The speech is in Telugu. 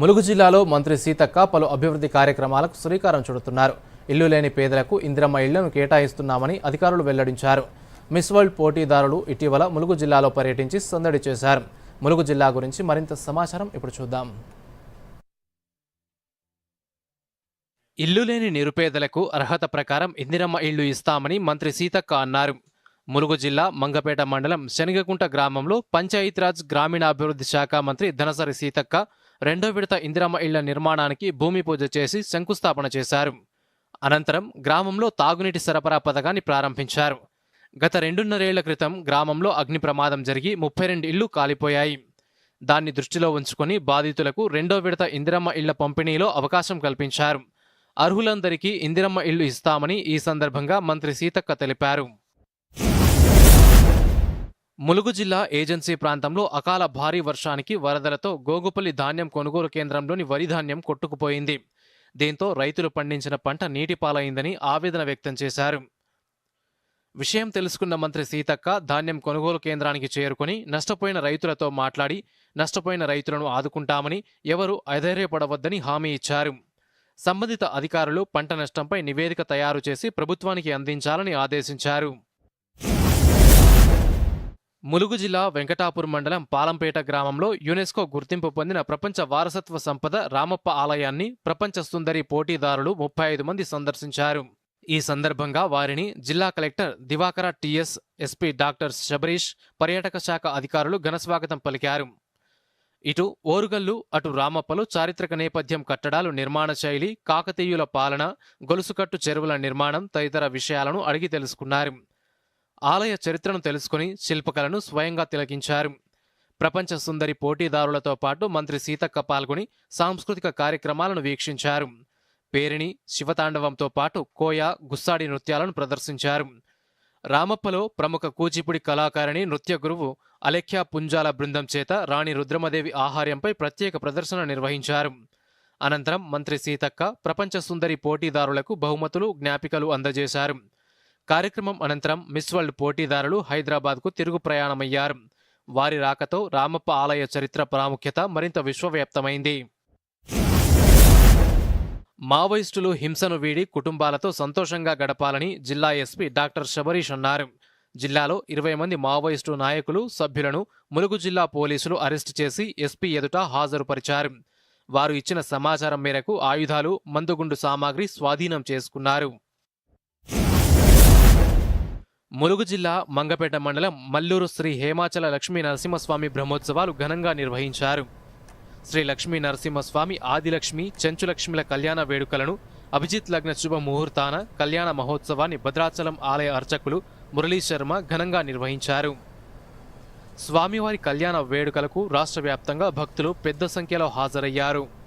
ములుగు జిల్లాలో మంత్రి సీతక్క పలు అభివృద్ధి కార్యక్రమాలకు శ్రీకారం చుడుతున్నారు. ఇల్లు లేని పేదలకు ఇందిరమ్మ ఇళ్ళను కేటాయిస్తున్నామని అధికారులు వెల్లడించారు. మిస్ వరల్డ్ పోటీదారులు ఇటీవల ములుగు జిల్లాలో పర్యటించి సందడి చేశారు. ములుగు జిల్లా గురించి మరింత సమాచారం ఇప్పుడు చూద్దాం. ఇల్లు లేని నిరుపేదలకు అర్హత ప్రకారం ఇందిరమ్మ ఇళ్ళు ఇస్తామని మంత్రి సీతక్క అన్నారు. ములుగు జిల్లా మంగపేట మండలం శనగకుంట గ్రామంలో పంచాయతీరాజ్ గ్రామీణాభివృద్ధి శాఖ మంత్రి ధనసరి సీతక్క రెండో విడత ఇందిరమ్మ ఇళ్ళ నిర్మాణానికి భూమి పూజ చేసి శంకుస్థాపన చేశారు. అనంతరం గ్రామంలో తాగునీటి సరఫరా పథకాన్ని ప్రారంభించారు. గత రెండున్నరేళ్ళ క్రితం గ్రామంలో అగ్ని ప్రమాదం జరిగి ముప్పై రెండు ఇళ్ళు కాలిపోయాయి. దాన్ని దృష్టిలో ఉంచుకొని బాధితులకు రెండో విడత ఇందిరమ్మ ఇళ్ళ పంపిణీలో అవకాశం కల్పించారు. అర్హులందరికీ ఇందిరమ్మ ఇళ్ళు ఇస్తామని ఈ సందర్భంగా మంత్రి సీతక్క తెలిపారు. ములుగు జిల్లా ఏజెన్సీ ప్రాంతంలో అకాల భారీ వర్షానికి వరదలతో గోగుపల్లి ధాన్యం కొనుగోలు కేంద్రంలోని వరి ధాన్యం కొట్టుకుపోయింది. దీంతో రైతులు పండించిన పంట నీటిపాలైందని ఆవేదన వ్యక్తం చేశారు. విషయం తెలుసుకున్న మంత్రి సీతక్క ధాన్యం కొనుగోలు కేంద్రానికి చేరుకుని నష్టపోయిన రైతులతో మాట్లాడి నష్టపోయిన రైతులను ఆదుకుంటామని ఎవరు అధైర్యపడవద్దని హామీ ఇచ్చారు. సంబంధిత అధికారులు పంట నష్టంపై నివేదిక తయారు చేసి ప్రభుత్వానికి అందించాలని ఆదేశించారు. ములుగు జిల్లా వెంకటాపూర్ మండలం పాలంపేట గ్రామంలో యునెస్కో గుర్తింపు పొందిన ప్రపంచ వారసత్వ సంపద రామప్ప ఆలయాన్ని ప్రపంచ సుందరి పోటీదారులు ముప్పై ఐదు మంది సందర్శించారు. ఈ సందర్భంగా వారిని జిల్లా collector Divakara TS SP doctor Shabarish పర్యాటక శాఖ అధికారులు ఘనస్వాగతం పలికారు. ఇటు ఓరుగల్లు అటు రామప్పలు చారిత్రక నేపథ్యం కట్టడాలు నిర్మాణ శైలి కాకతీయుల పాలన గొలుసుకట్టు చెరువుల నిర్మాణం తదితర విషయాలను అడిగి తెలుసుకున్నారు. ఆలయ చరిత్రను తెలుసుకుని శిల్పకళను స్వయంగా తిలకించారు. ప్రపంచ సుందరి పోటీదారులతో పాటు మంత్రి సీతక్క పాల్గొని సాంస్కృతిక కార్యక్రమాలను వీక్షించారు. పేరిణి శివతాండవంతో పాటు కోయ గుస్సాడి నృత్యాలను ప్రదర్శించారు. రామప్పలో ప్రముఖ కూచిపూడి కళాకారిణి నృత్య గురువు అలెఖ్యా పుంజాల బృందం చేత రాణి రుద్రమదేవి ఆహార్యంపై ప్రత్యేక ప్రదర్శన నిర్వహించారు. అనంతరం మంత్రి సీతక్క ప్రపంచ సుందరి పోటీదారులకు బహుమతులు జ్ఞాపికలు అందజేశారు. కార్యక్రమం అనంతరం మిస్ వరల్డ్ పోటీదారులు హైదరాబాద్కు తిరుగు ప్రయాణమయ్యారు. వారి రాకతో రామప్ప ఆలయ చరిత్ర ప్రాముఖ్యత మరింత విశ్వవ్యాప్తమైంది. మావోయిస్టులు హింసను వీడి కుటుంబాలతో సంతోషంగా గడపాలని జిల్లా ఎస్పీ డాక్టర్ శబరీష్ అన్నారు. జిల్లాలో ఇరవై మంది మావోయిస్టు నాయకులు సభ్యులను ములుగు జిల్లా పోలీసులు అరెస్టు చేసి ఎస్పీ ఎదుట హాజరుపరిచారు. వారు ఇచ్చిన సమాచారం మేరకు ఆయుధాలు మందుగుండు సామాగ్రి స్వాధీనం చేసుకున్నారు. ములుగు జిల్లా మంగపేట మండలం మల్లూరు శ్రీ హేమాచల లక్ష్మీ నరసింహస్వామి బ్రహ్మోత్సవాలు ఘనంగా నిర్వహించారు. శ్రీ లక్ష్మీ నరసింహస్వామి ఆదిలక్ష్మి చెంచులక్ష్మిల కళ్యాణ వేడుకలను అభిజిత్ లగ్న శుభ ముహూర్తాన కళ్యాణ మహోత్సవాన్ని భద్రాచలం ఆలయ అర్చకులు మురళీ శర్మ ఘనంగా నిర్వహించారు. స్వామివారి కళ్యాణ వేడుకలకు రాష్ట్ర వ్యాప్తంగా భక్తులు పెద్ద సంఖ్యలో హాజరయ్యారు.